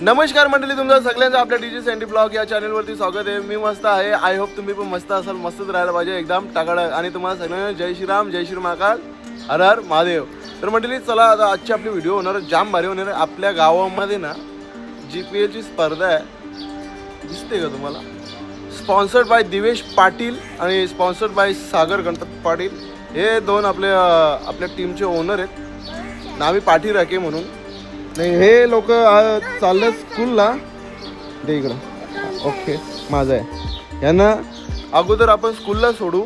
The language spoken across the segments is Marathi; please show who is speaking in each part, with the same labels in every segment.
Speaker 1: नमस्कार मंडळी तुमचं सगळ्यांचं आपल्या डी जी ब्लॉग या चॅनलवरती स्वागत आहे. मी मस्त आहे. आय होप तुम्ही पण मस्त असाल मस्तच राहायला पाहिजे एकदम टाकाडा आणि तुम्हाला सगळ्यांना जय श्रीराम जय श्री महाकाल. हर हर महादेव. तर म्हटली चला आता आजची आपली व्हिडिओ होणार जाम भारी होणार आपल्या गावामध्ये ना जी पी एलची स्पर्धा आहे. दिसते का तुम्हाला? स्पॉन्सर्ड बाय दिवेश पाटील आणि स्पॉन्सर्ड बाय सागर गणपत पाटील. हे दोन आपले आपल्या टीमचे ओनर आहेत. नावी पाठी राखे म्हणून. नाही हे लोक चाललं स्कूलला दे इकडं. ओके माझं आहे. यांना अगोदर आपण स्कूलला सोडू.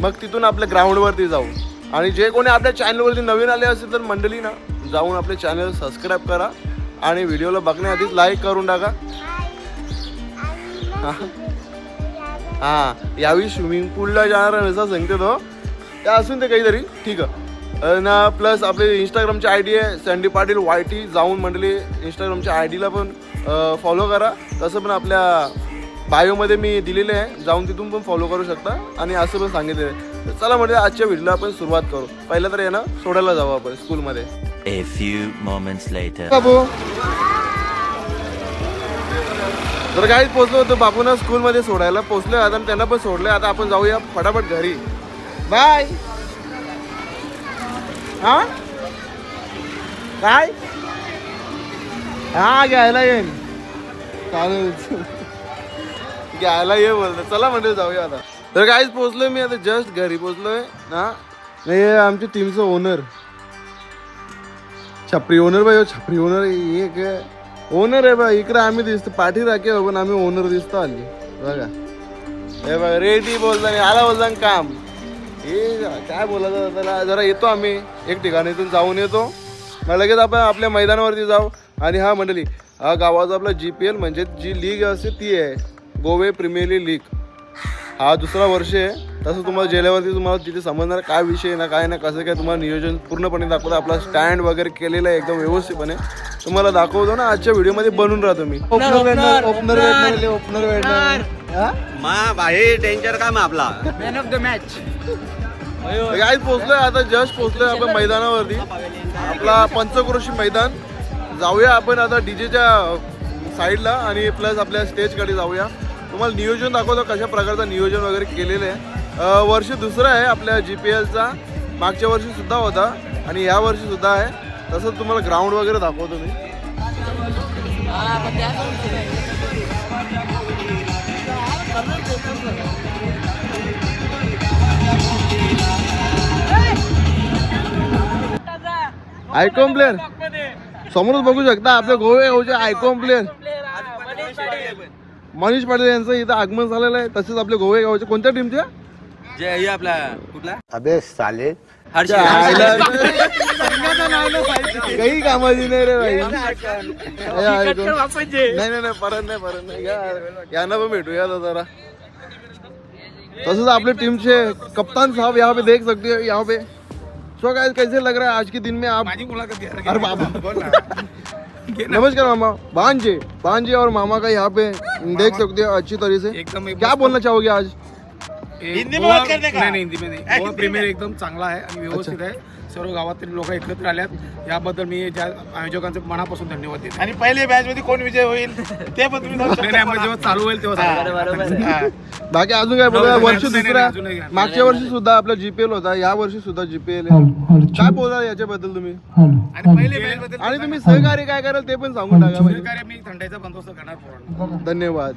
Speaker 1: मग तिथून आपल्या ग्राउंडवरती जाऊ. आणि जे कोणी आपल्या चॅनलवरती नवीन आले असेल तर मंडळी ना जाऊन आपले चॅनल सबस्क्राईब करा आणि व्हिडिओला बघण्याआधीच लाईक करून टाका. हा. यावेळी स्विमिंग पूलला जाणार असं सांगते तो त्या असून ते काहीतरी ठीक आहे. ना प्लस आपले इंस्टाग्रामची आय डी आहे सँडी पाटील वाय टी जाऊन मंडळी इंस्टाग्रामच्या आय डीला पण फॉलो करा. तसं पण आपल्या बायोमध्ये मी दिलेले आहे. जाऊन तिथून पण फॉलो करू शकता. आणि असं पण सांगितलेलं आहे. चला म्हणजे आजच्या व्हिडिओला आपण सुरुवात करू. पहिलं तर यांना सोडायला जाऊ आपण स्कूलमध्ये
Speaker 2: A few moments later.
Speaker 1: बाबू. तर काहीच पोचलो होतो बापूंना स्कूलमध्ये सोडायला. पोचलोय आता आणि त्यांना पण सोडले आता आपण जाऊया फटाफट घरी. बाय हा? काय हा घ्यायला येईन. चालेल. घ्यायला ये बोलतो चला म्हणजे जाऊया आता. तर काहीच पोचलोय मी आता जस्ट घरी पोचलोय ना नाही हे आमच्या टीमचं ओनर छपरी ओनर बाई हो, छपरी ओनर एक ओनर आहे बा इकडे आम्ही दिसतो पाठी राखे हो, पण आम्ही ओनर दिसतो आली बघा. हे बघा रेडी बोलता आला बोलता काम. हे काय बोलायचं त्याला? जरा येतो आम्ही. एक ठिकाणी इथून जाऊन येतो. मग लगेच आपण आपल्या मैदानावरती जाऊ. आणि हा मंडळी हा गावाचा आपला जी पी एल म्हणजे जी लीग असते ती आहे. गोवे प्रीमियर लीग हा दुसरा वर्ष आहे. तसं तुम्हाला जेल्यावरती तुम्हाला तिथे समजणार काय विषय ना काय ना कसं काय तुम्हाला नियोजन पूर्णपणे दाखवतो. आपला स्टँड वगैरे केलेलं आहे एकदम व्यवस्थितपणे. तुम्हाला दाखवतो ना आजच्या व्हिडिओमध्ये बनून राहतो मी. ओपनर ओपनर ओपनर भेटणार
Speaker 3: मा भाई डेंजर काम आपला?
Speaker 4: मॅन ऑफ द मॅच
Speaker 1: काय पोहोचलोय आता जस्ट पोहोचलोय आपण मैदानावरती. आपला पंचक्रोशी मैदान. जाऊया आपण आता डीजेच्या साईडला आणि प्लस आपल्या स्टेजकडे जाऊया. तुम्हाला नियोजन दाखवतो कशा प्रकारचं नियोजन वगैरे केलेलं आहे. वर्ष दुसरं आहे आपल्या जी पी एलचा मागच्या वर्षी सुद्धा होता आणि या वर्षी सुद्धा आहे. तसंच तुम्हाला ग्राउंड वगैरे दाखवतो मी. आयकॉन प्लेअर समोरच बघू शकता आपल्या गोवे गावचे आयकॉन प्लेअर मनीष पाटील यांचं इथं आगमन झालेलं आहे. तसेच आपले गोवे गावचे. कोणत्या टीमचे
Speaker 3: जे हे आपला कुठला?
Speaker 5: अबे साले.
Speaker 1: काही कामाची नाही रे भाई. नाही नाही नाही परत नाही परत नाही. या- यांना पण भेटूया आता जरा. तसंच आपले टीमचे कप्तान साहब यहाँ पे देख सकते हो यहाँ पे सो गाइस कैसे लग रहा है आज के दिन में आप? अरे बाबा। नमस्कार मामा। भांजे भांजे और मामा का यहाँ पे देख सकते हो अच्छी तरह से।
Speaker 4: एकदम
Speaker 1: क्या बोलना चाहोगे आज?
Speaker 4: हिंदी में बात करने का? नहीं नाही, हिंदी में नहीं। प्रीमियर एकदम चांगला आहे आणि व्यवस्थित आहे सर्व गावातील लोक एकत्र आल्यात. याबद्दल मी ज्या आयोजकांचे मनापासून धन्यवाद देतो. आणि पहिले मॅच मध्ये कोण विजय होईल ते पण तुम्ही जेव्हा चालू होईल तेव्हा सांगा.
Speaker 1: बाकी अजून काय बोला
Speaker 4: नाही,
Speaker 1: वर्ष
Speaker 4: नाही,
Speaker 1: दुसरा
Speaker 4: नाही.
Speaker 1: मागच्या वर्षी सुद्धा आपला जीपीएल होता. या वर्षी सुद्धा जीपीएल काय बोला याच्याबद्दल तुम्ही?
Speaker 4: आणि पहिले मॅच
Speaker 1: आणि तुम्ही सहकार्य काय कराल ते पण सांगून टाका म्हणजे.
Speaker 4: सहकार्य मी थंडाईचा बंदोबस्त करणार पोरांना.
Speaker 1: धन्यवाद.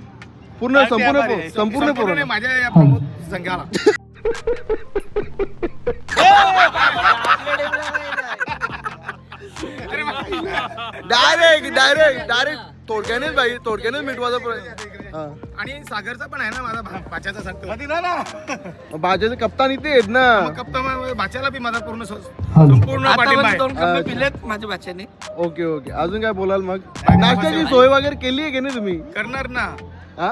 Speaker 1: पूर्ण संपूर्ण
Speaker 4: आभारी
Speaker 1: पो-
Speaker 4: आहे.
Speaker 1: संपूर्ण
Speaker 4: नाही,
Speaker 1: पूर्ण.
Speaker 4: माझ्या या प्रमुख संघाला.
Speaker 1: डायरेक्ट डायरेक्ट डायरेक्ट थोडक्यानेच भाई थोडक्यानेच प्रयत्न. हा.
Speaker 4: आणि सागरचा पण आहे ना माझा भा- भाच्याचा सांगतो
Speaker 1: भाज्याचे कप्तान इथे आहेत ना.
Speaker 4: कप्तान भाच्याला बी माझा पूर्ण स- संपूर्ण पाठिंबा आहे.
Speaker 1: अच्छा.
Speaker 6: पिलेत माझ्या भाच्याने.
Speaker 1: Okay okay. अजून काय बोलाल मग? नाश्त्याची सोय वगैरे केली आहे की नाही तुम्ही?
Speaker 4: करणार ना.
Speaker 1: हा?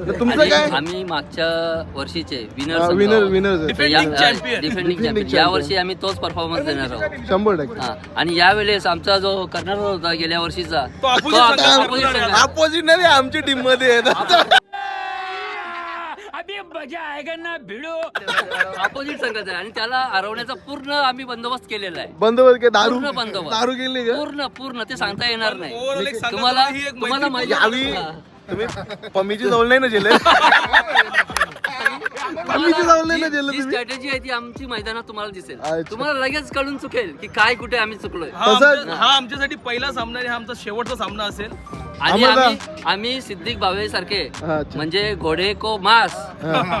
Speaker 1: तर तुमचं
Speaker 6: आणि
Speaker 1: काय?
Speaker 6: आम्ही मागच्या वर्षीचे
Speaker 1: winner
Speaker 6: winner
Speaker 1: winner
Speaker 6: defending champion या. वर्षी आम्ही तोच परफॉर्मन्स देणार आहोत.
Speaker 1: शंभर टक्के.
Speaker 6: हा. आणि यावेळेस आमचा जो करणार होता गेल्या वर्षीचा तो आमचा opposite संघ. आहे.
Speaker 1: अपोजिट नाही आमची टीममध्ये
Speaker 6: ऑपोजिट संघाचा आहे. आणि त्याला हरवण्याचा पूर्ण आम्ही बंदोबस्त केलेला आहे.
Speaker 1: बंदोबस्त के दारू
Speaker 6: पूर्ण बंदोबस्त.
Speaker 1: दारू गेली का?
Speaker 6: पूर्ण पूर्ण. ते सांगता येणार नाही. तुम्हाला तुम्हाला माहिती
Speaker 1: यावी. तुम्ही पम्मीची जवळ नाही ना गेले पम्मीची जवळ नाही ना तुम्ही?
Speaker 6: स्ट्रॅटेजी आहे ती आमची मैदानात तुम्हाला दिसेल.
Speaker 1: अच्छा.
Speaker 6: तुम्हाला लगेच कळून चुकेल की काय कुठे आम्ही चुकलोय.
Speaker 5: हा
Speaker 1: तसंच-
Speaker 5: हा आमच्यासाठी पहिला सामना आणि हा आमचा शेवटचा सामना असेल.
Speaker 6: आणि
Speaker 1: आम्हाला-
Speaker 6: आम्ही आम्ही सिद्दीक भावे सारखे
Speaker 1: अच्छा.
Speaker 6: म्हणजे घोड़े को मांस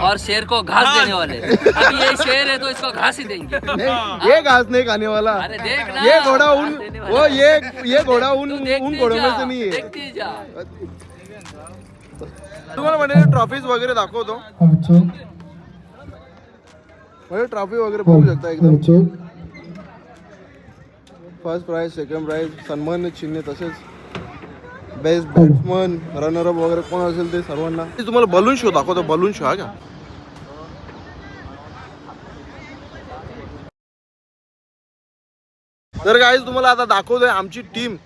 Speaker 6: और शेर को घास देने वाले अभी ये शेर है तो इसको घास ही देंगे.
Speaker 1: नहीं, ये घास नहीं खाने वाला
Speaker 6: अरे देख ना
Speaker 1: ये घोड़ा उन
Speaker 6: घास देने
Speaker 1: वो। ये ये घोड़ा उन
Speaker 6: तू
Speaker 1: उन घोड़ों में
Speaker 6: जा,
Speaker 1: से नहीं है।
Speaker 6: देखती जा।
Speaker 1: तुम्हाला म्हणजे ट्रॉफीज वगैरे दाखवतो. म्हणजे ट्रॉफी वगैरे बघू शकता एकदम. फर्स्ट प्राइज सेकंड प्राइज सन्मान चिन्ह तसेच. बेस्ट बॅट्समन रनरअप वगैरे कोण असेल ते सर्वांना. तुम्हाला बलून शो दाखवतो बलून शो हा का? तर काय तुम्हाला आता दाखवतोय आमची टीम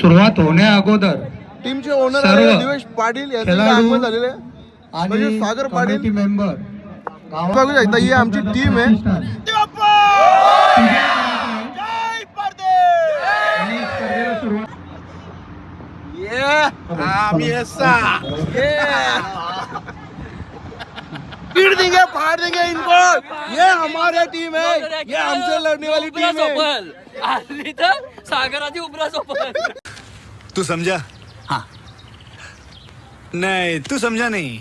Speaker 7: सुरुवात होण्या अगोदर.
Speaker 1: टीमचे ओनर
Speaker 7: सर्व
Speaker 1: दिवेश पाटील यांचे
Speaker 7: खेळाडू
Speaker 1: आगमन झालेले आहे. म्हणजे
Speaker 7: आणि
Speaker 1: सागर पाटील
Speaker 7: मेंबर
Speaker 1: बघू शकता ही आमची टीम आहे. पीट देंगे फाड़ देंगे इनको. ये हमारे टीम है. ये हमसे लड़ने वाली टीम है.
Speaker 6: सागराची उबरा सोपल
Speaker 8: तू समझा? हाँ नहीं तू समझा नहीं.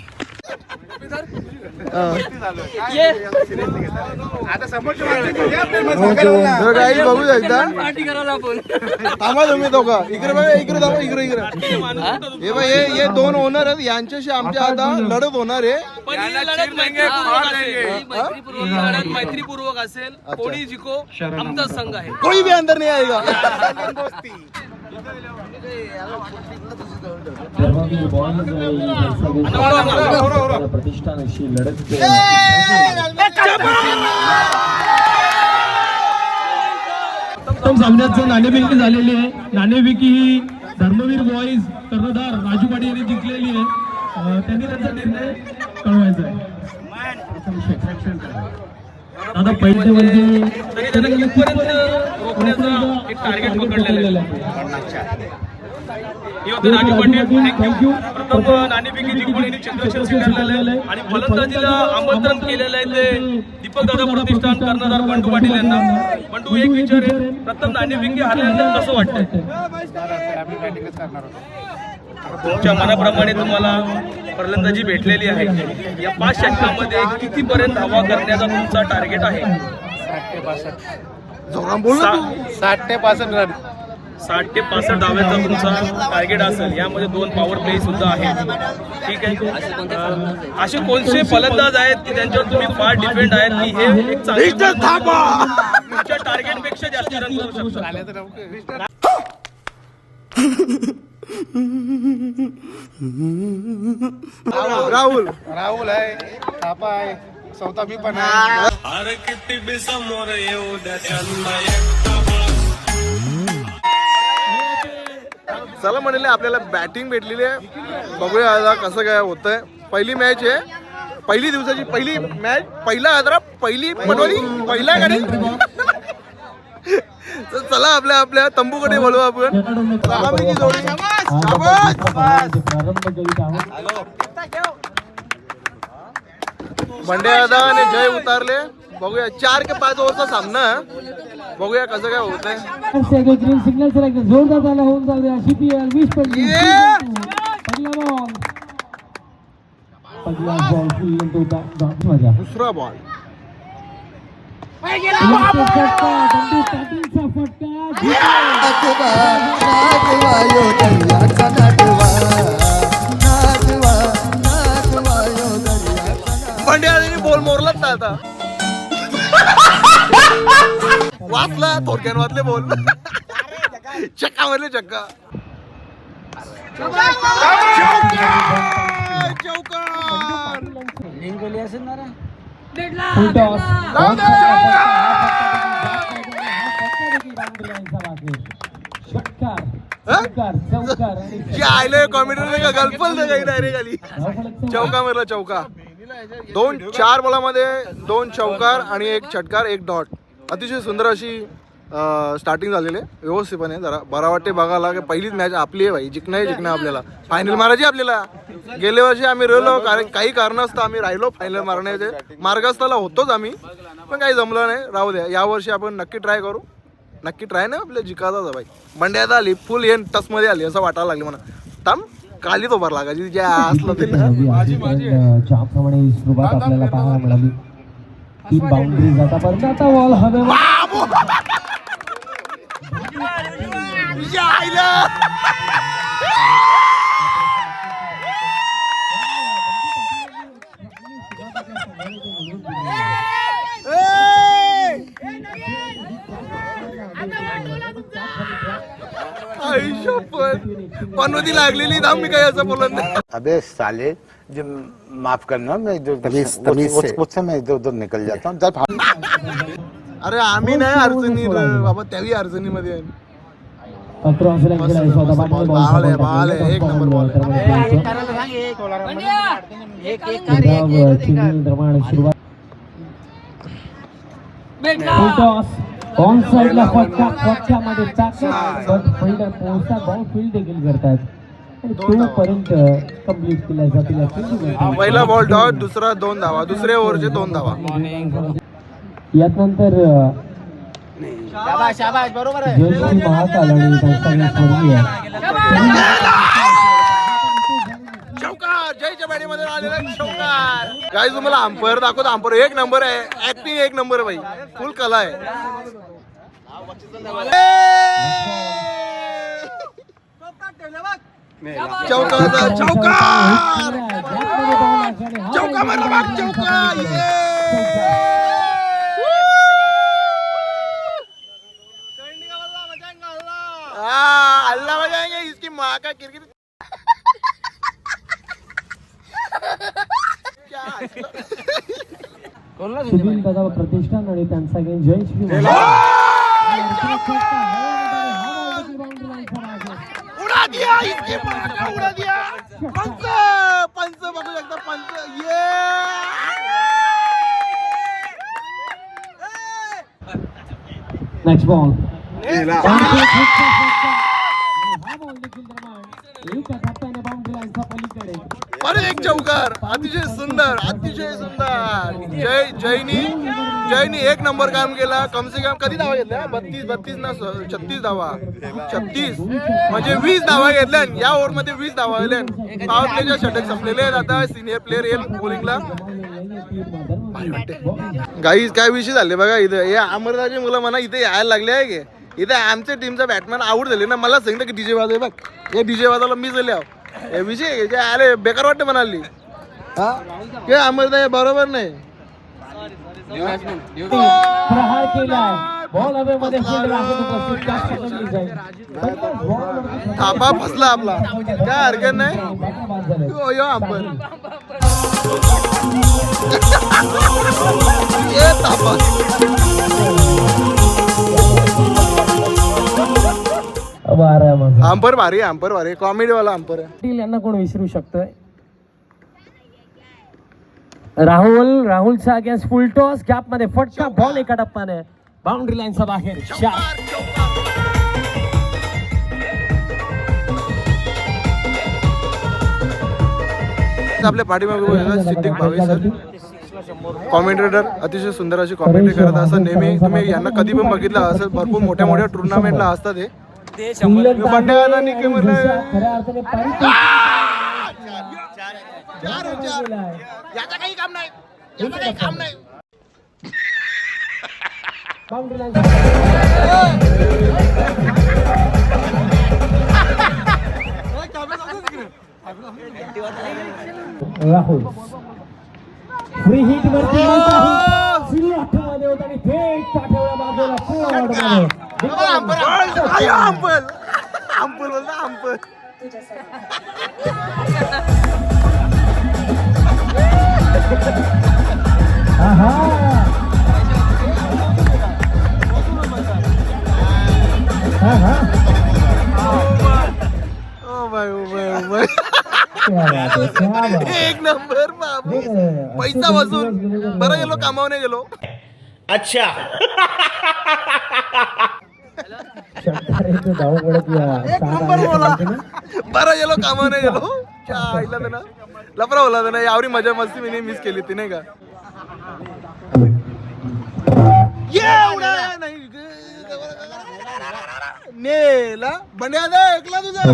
Speaker 1: बघू शकता थांबा तुम्ही दोघं. इकडे बघा इकडे थांबा इकडे इकडे. हे? बघ हे हे दोन ओनर आहेत. यांच्याशी आमच्या आता लढत होणार आहे.
Speaker 5: पण ही लढत मैत्रीपूर्वक असेल.
Speaker 6: ही मैत्रीपूर्वक
Speaker 5: ही लढत मैत्रीपूर्वक असेल. कोणी जिको आमचा संघ आहे.
Speaker 1: कोई भी अंदर नहीं आएगा
Speaker 9: प्रतिष्ठानाशी लढत सामन्याचं नाणेफेकी झालेली आहे नाणेफेकी ही धर्मवीर बॉईज कर्णधार राजू पाटील यांनी जिंकलेली आहे. त्यांनी त्यांचा निर्णय कळवायचा आहे. दादा पहिले म्हणजे
Speaker 5: तरी त्याला कितपर्यंत रोखण्याचा एक टार्गेट पकडलेलं आहे. होती राजू पाटील. थँक्यू प्रथम जिंकून चंद्रशेर स्वीकारलेलं आहे आणि फलंदाजीला आमंत्रण केलेलं आहे ते दीपक दादा प्रतिष्ठान कर्णधार बंडू पाटील यांना. बंडू एक विचार आहे. प्रथम हरल्यानंतर कसं वाटतंय? तुमच्या मनाप्रमाणे तुम्हाला फलंदाजी भेटलेली आहे. या पाच षटकामध्ये कितीपर्यंत धावा करण्याचा तुमचा टार्गेट आहे.
Speaker 4: साठ ते पासष्ट. रन
Speaker 5: साठ ते पासष्ट डाव्याचा तुमचा टार्गेट असेल. यामध्ये दोन पॉवर प्ले सुद्धा आहेत. ठीक आहे. असे कोणते फलंदाज आहेत? की त्यांच्यावर तुम्ही फार डिपेंड आहेत की हे तुमच्या टार्गेटपेक्षा जास्त रन करू शकतात.
Speaker 1: राहुल.
Speaker 4: राहुल. आहे. थापा आहे. चौथा मी पण आहे.
Speaker 1: चला म्हणले आपल्याला बॅटिंग भेटलेली आहे. बघूया आता कसं काय होतंय. पहिली मॅच आहे. पहिली दिवसाची पहिली मॅच पहिला आदरा पहिली पटवली पहिला गाडी. चला आपल्या आपल्या तंबूकडे बोलू आपण. जोडी शाबास!
Speaker 9: प्रारंभ
Speaker 1: जय उतारले. बघूया चार के पाच ओव्हरचा सामना. बघूया कसं काय होत आहे
Speaker 9: ग्रीन सिग्नल जोरदार झाला होऊन जाऊ द्या शिपी वीस पंचवीस पहिला बॉल पहिला बॉल
Speaker 1: दुसरा बॉल
Speaker 9: फटका
Speaker 1: बोल मोरलाच ना आता. वाचला थोडक्यान वाचले बोल. चक्का मारले चक्का. चौकार!
Speaker 9: फुल टॉस षटकार चौकार चौकार आणि
Speaker 1: जे आयलं कॉमेडी का गल्पल काही डायरेक्ट आली चौका मारला चौका. दोन चार बॉलामध्ये दोन चौकार आणि एक षटकार एक डॉट. अतिशय सुंदर अशी स्टार्टिंग झालेली व्यवस्थितपणे जरा बरा वाटते बघायला की पहिलीच मॅच आपली आहे भाई जिंकणं आहे जिंकणं आपल्याला. फायनल मारायची आपल्याला. गेल्या वर्षी आम्ही राहिलो कारण काही कारणास्तव आम्ही राहिलो फायनल मारण्याचे. मार्गस्थाला होतोच आम्ही पण काही जमलं नाही. राहू द्या यावर्षी आपण नक्की ट्राय करू. नक्की ट्राय नाही आपल्या जिकाचा भाई. मंड्यात आली फुल येन टचमध्ये आली असं वाटायला लागली म्हणा थांब काली तो भर लागायची ज्या असलं ते.
Speaker 9: ज्याप्रमाणे सुरुवात आपल्याला पाहायला मिळाली तीन बाउंड्रीज आतापर्यंत आता बॉल हवे
Speaker 1: या पनवती लागलेली मी असं बोलत नाही
Speaker 8: अबे साले जो माफ करना मैं जो मुझसे मैं इधर उधर निकल जाता हूँ। जब
Speaker 1: अरे आम्ही नाही अडचणी बाबा त्याही अडचणीमध्ये आहे.
Speaker 9: क्रॉस
Speaker 1: बाल आहे, बाल आहे, एक नंबर बॉल
Speaker 9: ऑन साईडला फटका फटक्यामध्ये टाकत पण फिल्डर पोहोचता बॉल फील्ड देखील करतात. आणि तोपर्यंत कंप्लीट केल्या जातील या fielding
Speaker 1: पहिला बॉल डॉट दुसरा दोन धावा दुसऱ्या ओव्हरचे दोन धावा.
Speaker 9: यात नंतर जयश्री महाकाल आणि संस्थानिक स्वर्गीय
Speaker 1: काय तुम्हाला अंपर दाखवतो. अंपर एक नंबर आहे. ऍक्टिंग एक नंबर भाई. फुल कला आहे. चौकार चौकार चौका बाग चौका हाँ, अल्लाह बजाएंगे इसकी माँ का क्रिकेट क्या
Speaker 9: सुनील दादा प्रतिष्ठान आणि त्यांचा गेम जयश्री
Speaker 1: उड़ा दिया इसकी माँ का उड़ा दिया पंच पंच बघू शकता पंच ये
Speaker 9: नेक्स्ट बॉल
Speaker 1: परत एक चौकार अतिशय सुंदर अतिशय सुंदर. जय जयनी जयनी एक नंबर काम केला. कम से कम कधी धावा घेतल्या? बत्तीस बत्तीस ना छत्तीस धावा. छत्तीस. म्हणजे वीस धावा घेतल्या या ओव्हरमध्ये वीस धावा गेल्या पावर प्लेच्या षटक संपलेले आहेत. आता सिनियर प्लेअर येईल बॉलिंगला गाईज काय विषय झाले बघा इथं. हे अमरदाची मुलं म्हणा इथे यायला लागले आहे की? इथे आमच्या टीमचा बॅटमॅन आवड झाले ना. मला सांगितलं की डीजे वाजव बघ. हे डीजे वाजवायला मी झाले हे विषय आले बेकार वाटते म्हणाली. हा? हे अमरदा हे बरोबर नाही?
Speaker 9: प्रहार केलाय. बॉल
Speaker 1: थापा फसला आपला. काय हरकत नाही? यो यो ये थापा. अंपर भारी अंपर भारी कॉमेडी वाला अंपर
Speaker 9: यांना कोण विसरू शकतोय? राहुल राहुलचा अगेन्स्ट फुल टॉस गॅपमध्ये फटका बॉल एका टप्प्याने. बाउंड्री लाईनचा बाहेर.
Speaker 1: आपल्या पाठीमागे बघा, सिद्दीक भावे सर. कॉमेंटेटर अतिशय सुंदर अशी कॉमेंट्री करत असं नेहमी तुम्ही यांना कधी पण बघितलं असं भरपूर मोठ्या मोठ्या टुर्नामेंटला असतात हे. चार. याचं काही काम नाही. याचं काही काम नाही.
Speaker 9: राहुल. फ्री हिट वरती मध्ये होता आणि थेट बाजूला.
Speaker 1: अंपल अंपल अंपल एक नंबर बाबू. पैसा वसूल बरं गेलो कामावणे गेलो. एक नंबर बोला. बरं गेलो कामावणे गेलो. क्या आईला ना लफरा बोला ना यावरी मजा मस्ती मी मिस केली ती नाही का नाही नेला बंड्या दा ऐकला तुझा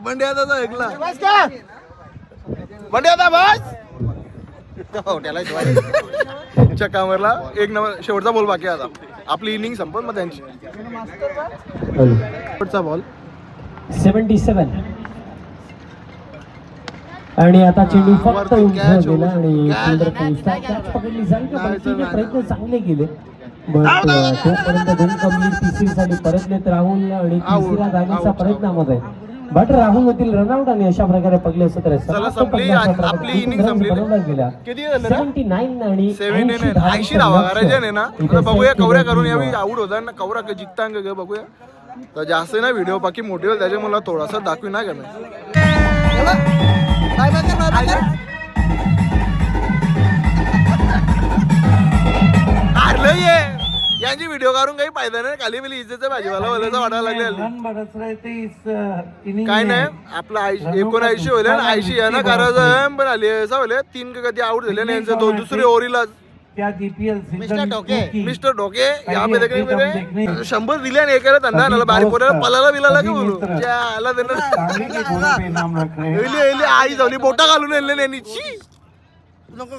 Speaker 1: बंड्या दादा ऐकला बंड्या दा बस च्या कामाला एक नंबर शेवटचा बॉल बाकी आता आपली इनिंग संपत मग त्यांची शेवटचा बॉल
Speaker 9: सेवन्टी सेवन आणि आता चेंडू फक्त उंच गेला आणि कॅच पकडली जाईल का. प्रयत्न चांगले केले. बट तोपर्यंत दोन कमी तिसरीसाठी परतलेत राहुल आणि तिसऱ्या धावण्याचा
Speaker 1: out,
Speaker 9: प्रयत्नामध्ये बट राहुल होतील रनआउट आणि अशा प्रकारे पडले असं तर
Speaker 1: चला, संपली. आपली inning संपली. किती झाले ना?
Speaker 9: सेव्हन्टी नाईन आणि
Speaker 1: सेव्हन्टी
Speaker 9: 80
Speaker 1: नाईन.
Speaker 9: धावांचं
Speaker 1: ऐंशी धावा
Speaker 9: लक्ष्य.
Speaker 1: करायचे नाही ना? बघूया कवऱ्या करून आवड होता ना? कवरा का जिंकतांग ग बघूया. तर जास्त ना व्हिडिओ बाकी मोठी होईल त्याच्या मला थोडासा दाखवी ना का यांची व्हिडिओ काढून काही फायदा नाही. खाली बिली इज्जतचा भाजीवाला बोलायचा वाटायला लागले. काय नाही. आपलं ऐंशी एकोणऐंशी होईल आणि ऐंशी यांना करायचं पण आली असं होईल. तीन का कधी आउट झाले आणि यांचं दोन दुसरे मिस्टर ढोके पे मेरे शंभर दिले आणि एकाला धंदा आला बारीक पोराला पलाला बिलाला का। बोलू आला त्यांना आई जावली बोटा घालून येले नको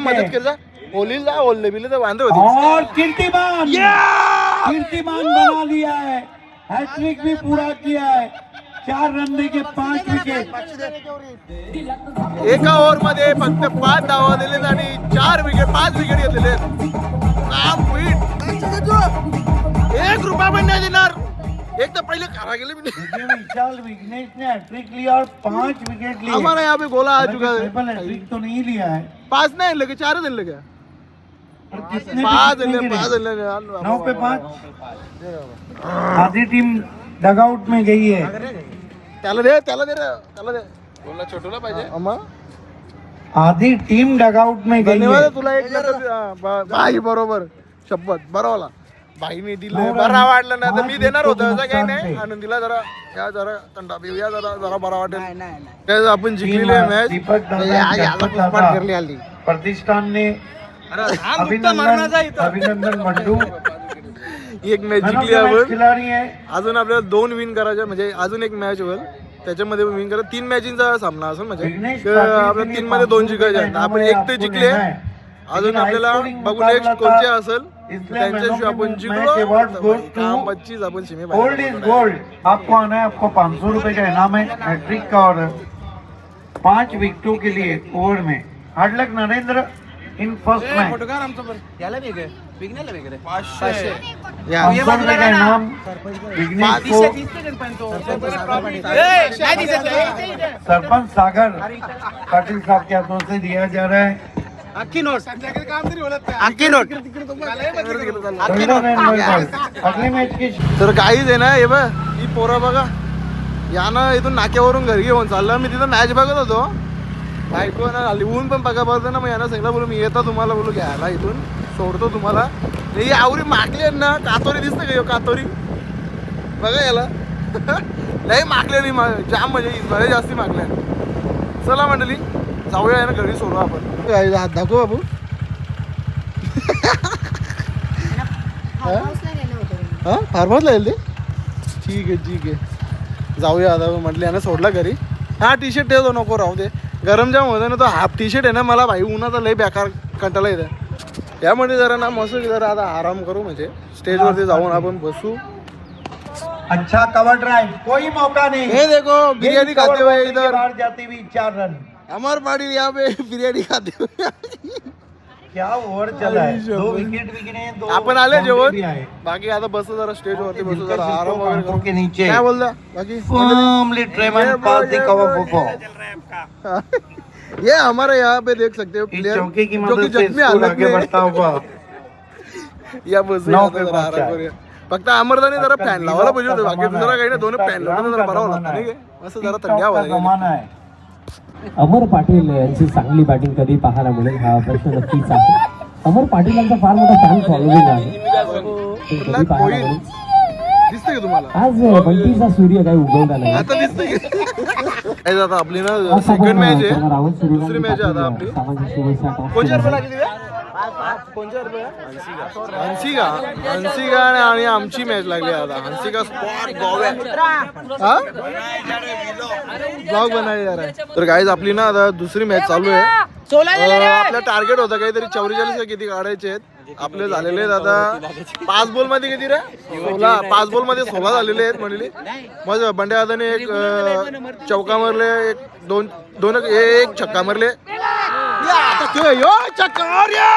Speaker 1: मदत बोलले बिले तर वांदे होते।
Speaker 7: और कीर्तिमान कीर्तिमान बना लिया है। हैट्रिक भी पूरा किया है। चार रन दे के पांच विकेट
Speaker 1: एका ओव्हरमध्ये फक्त पाच धावा दिलेत आणि चार विकेट पाच विकेट घेतलेले एक रुपया पण नाही देणार. एक तर पहिले खरा गेले मी.
Speaker 7: विशाल विघ्नेश ने हैट्रिक लिया और पांच विकेट लिए
Speaker 1: हमारा यहाँ पे गोला आ चुका है
Speaker 7: हैट्रिक तो नहीं लिया है.
Speaker 1: पाच नाही लगे चार दिन लगे
Speaker 7: और कितने
Speaker 1: पाच दिले? पाच दिले
Speaker 7: नौ पे पांच. आधी टीम डगआउट में गई है.
Speaker 1: त्याला दे त्याला दे रे त्याला दे. बोलला छोटूला पाहिजे. अम्मा.
Speaker 7: आधी टीम डगआउट में गई
Speaker 1: धन्यवाद
Speaker 7: है
Speaker 1: तुला एक बा- बाई बरोबर. शपथ बरोबर बाईने दिलं बरा वाटलं ना तर मी देणार होतो. असं काही नाही. आनंदीला जरा या जरा थंडा पिऊया जरा जरा बरा वाटेल. काय आपण जिंकलेली मॅच
Speaker 7: दीपक दादा करली प्रतिष्ठान ने अभिनंदन अभिनंदन मंडू.
Speaker 1: एक मॅच जिंकली आपण अजून आपल्याला दोन विन करायचे म्हणजे अजून एक मॅच होईल. त्याच्यामध्ये विन करा तीन मॅचींचा सामना असेल म्हणजे. आपल्या तीन मध्ये दोन
Speaker 7: 500
Speaker 1: जिंकायचे आपण एक ते जिंकले. अजून आपल्याला बघू नेक्स्ट. कोणते असेल त्यांच्याशी आपण जिंकलो. काम पच्चीस आपण सेमी
Speaker 7: गोल्ड इज गोल्ड आपको आना है आपको पाँच सौ रुपए का इनाम है हैट्रिक का और पांच विकेटों के लिए ओवर में. Hard luck Narendra in first match Vighnesh को सरपंच सागर पाटिल. साहब के हाथों से दिया जा रहा है. अगले मैच की?
Speaker 1: तर काहीच आहे ना हे बघ ही पोरं बघा. यानं इथून नाक्यावरून घरी घेऊन चाललं. मी तिथं मॅच बघत होतो. बायको ना लिहून पण बघा बघतो ना मग यांना सांगितलं बोलू मी येतो तुम्हाला बोलू घ्यायला इथून. सोडतो तुम्हाला. ही आवरी मागली आहे ना कातोरी दिसते का कातोरी? बघा याला. लय मागले नाही मा- जाम म्हणजे बरे जास्ती मागल्या चला मंडळी जाऊया ना घरी सोडू आपण. हात दाखव बाबू. हा फार्मर्सला येईल ते ठीक आहे ठीक आहे. जाऊया आता म्हटले ना सोडला घरी. हा टी शर्ट ठेवतो नको राहू दे. गरम जाम होतं ना तो हाफ टी शर्ट आहे ना मला भाई उन्हाचा लय बेकार कंटाळा येतं त्यामध्ये जरा ना मस्त जरा आता आराम करू म्हणजे स्टेजवरती जाऊन आपण बसू.
Speaker 7: अच्छा कवर ड्राइव कोई मौका नहीं.
Speaker 1: हे देखो बिर्याणी खाते
Speaker 7: cover
Speaker 1: हुए
Speaker 7: होने के
Speaker 1: इधर.
Speaker 7: बाहर जाती हुई चार रन.
Speaker 1: अमर पाटिल यहाँ पे बिर्याणी खाते हुए
Speaker 7: क्या ओवर चला है? दो विकेट भी गिरे दो
Speaker 1: आपण आले जेवण बाकी आता बसू जरा स्टेजवरती बसू जरा आराम
Speaker 7: इसको
Speaker 1: वगैरे
Speaker 7: पंखों
Speaker 1: करू।
Speaker 7: के नीचे।
Speaker 1: काय बोलता बाकी?
Speaker 7: फर्मली ट्रेमन पास द कवर
Speaker 1: ये हमारे यहाँ पे देख सकते हो
Speaker 7: इस
Speaker 1: प्लेयर
Speaker 7: चौके की
Speaker 1: जो कि
Speaker 7: मदद से
Speaker 1: जख्मी
Speaker 7: स्कूल
Speaker 1: हालत
Speaker 7: आगे
Speaker 1: में
Speaker 7: बढ़ता हुआ।
Speaker 1: या बस
Speaker 7: है।
Speaker 1: फक्त अमरदाने जरा फॅन लावायला पाहिजे होतं बाकी दुसरा काही नाही दोन फॅन लावून जरा बरं होता नाही? असं जरा थंडी हवा
Speaker 7: है
Speaker 9: अमर पाटील यांची चांगली बॅटिंग कधी पाहायला मिळेल? हा प्रश्न नक्कीच आहे. अमर पाटील यांचा फार मोठा फॅन फॉलोविंग आहे. आज बंटीचा सूर्य काही उगवला नाही.
Speaker 1: आता दिसतंय. काय आता आपली ना सेकंड मॅच आहे. दुसरी मॅच आहे आता आपली. कोणच्या रुपये
Speaker 9: आहे.
Speaker 1: लागली? कोणच्या रुपये हंसिका. हंसिका आणि- आणि आमची मॅच लागली आता. हंसिका स्पॉट गोव्या हा? ब्लॉग बनायला तर गाईज आपली ना आता दुसरी मॅच चालू आहे. आपलं टार्गेट होतं काहीतरी चौवेचाळीस किती काढायचे आहेत? आपले झालेले आहेत आता पाच बॉलमध्ये किती रे? सोळा पाच बॉलमध्ये सोळा झालेले आहेत म्हणले. मग बंड्या दादाने एक अं, चौका मारले एक दोन दोन एक छक्का मारले. आता ते यो छक्का या!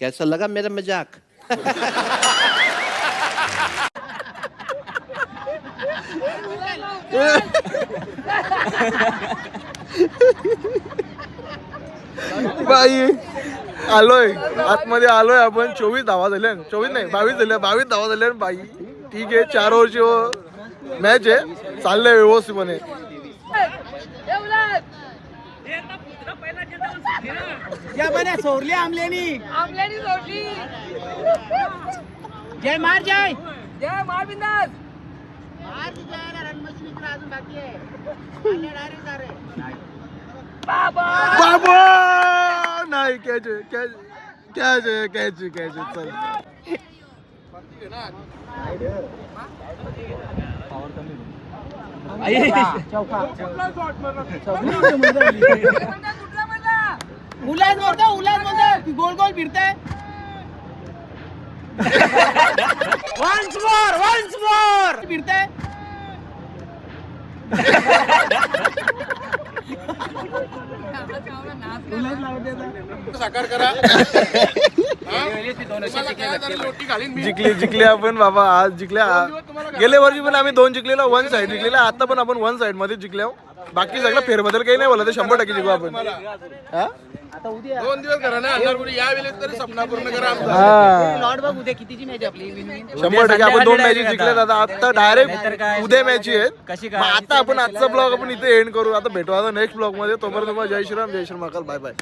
Speaker 8: कैसा लगा मेरा मजाक?
Speaker 1: बाई आलोय. आतमध्ये आलोय आपण. चोवीस धावा झाल्या चोवीस नाही बावीस झाल्या बावीस धावा झाल्या बाई. ठीक आहे चार ओव्हरची मॅच आहे. चाललंय व्यवस्थितपणे.
Speaker 10: आमल्यानी सोडली जय मार जय. जय मार बिंदास
Speaker 1: बाबा! नाही catch catch catch catch catch चल.
Speaker 10: बोलतो बोलतो. गोल गोल फिरताय. वन्स मोर वन्स मोर फिरताय.
Speaker 1: साकार करा. जिंकली जिंकली आपण बाबा आज जिंकल्या. गेल्या वर्षी पण आम्ही दोन जिंकलेला वन साइड जिंकलेला. आता पण आपण वन साइडमध्ये जिंकल्या बाकी सगळं फेरबदल काही नाही बोला शंभर टक्के जिंकू आपण. हा?
Speaker 4: दोन दिवस घरा नाही आणणार तरी सपना पूर्ण करा आमचा.
Speaker 1: हा.
Speaker 10: लॉर्ड बघ उद्या कितीची मॅच आपली?
Speaker 1: शंभर टक्के आपण दोन मॅचेस जिंकल्या आता आता डायरेक्ट उद्या मॅच आहेत. मग आता आपण आजचा ब्लॉग आपण इथे एंड करू. आता भेटू. आता नेक्स्ट ब्लॉगमध्ये तोपर्यंत तुम्हाला जय श्रीराम जय श्री महाकाल. Bye bye